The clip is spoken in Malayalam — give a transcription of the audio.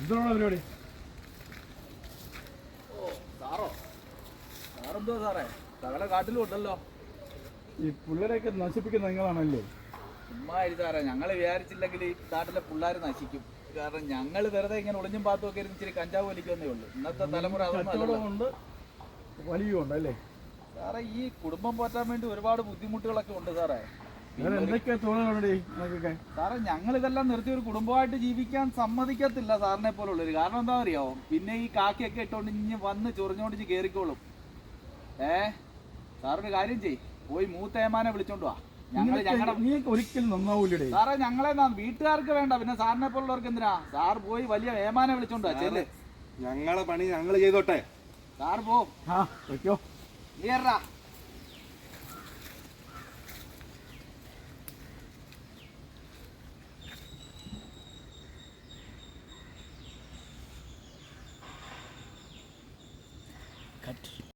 എന്താണ് പരിപാടി? ഓ സാറോ. സാറെന്തോ സാറേ? തങ്ങളെ ഈ പിള്ളേരെയൊക്കെ നശിപ്പിക്കുന്ന നിങ്ങളാണല്ലേ? ചുമ്മാരി സാറേ ഞങ്ങൾ വിചാരിച്ചില്ലെങ്കിൽ ഈ നാട്ടിലെ പിള്ളേർ നശിക്കും. കാരണം ഞങ്ങൾ വെറുതെ ഇങ്ങനെ ഒളിഞ്ഞും പാത്തും ഒക്കെ ഇരുന്ന് ഇച്ചിരി കഞ്ചാവ് വലിക്കുന്നേ ഉള്ളൂ. ഇന്നത്തെ തലമുറ അതൊന്നും വലിയുണ്ട് അല്ലേ സാറേ ഈ കുടുംബം പോറ്റാൻ വേണ്ടി ഒരുപാട് ബുദ്ധിമുട്ടുകളൊക്കെ ഉണ്ട് സാറേ. സാറേ ഞങ്ങൾ ഇതെല്ലാം നിർത്തി ഒരു കുടുംബമായിട്ട് ജീവിക്കാൻ സമ്മതിക്കത്തില്ല സാറിനെ പോലുള്ളൊരു കാരണം എന്താ അറിയാവോ പിന്നെ ഈ കാക്കിയൊക്കെ ഇട്ടോണ്ട് ഇഞ്ഞ് വന്ന് ചൊറിഞ്ഞോണ്ട് കേറിക്കോളും. ഏ? സാറൊരു കാര്യം ചെയ് പോയി മൂത്തേമാനെ വിളിച്ചോണ്ട് വാ. ഞങ്ങൾ ഞങ്ങളുടെ നീ ഒരിക്കലും നന്നാവൂലേ സാറേ ഞങ്ങളെ ന- വീട്ടുകാർക്ക് വേണ്ട. പിന്നെ സാറിനെ പോലുള്ളവർക്ക് എന്തിനാ? സാർ പോയി വലിയ ഏമാനെ വിളിച്ചോണ്ട് വാ. ചെല്ല്. ഞങ്ങളെ പണി ഞങ്ങൾ ചെയ്തോട്ടെ. സാർ പോ. വെക്കോ. kati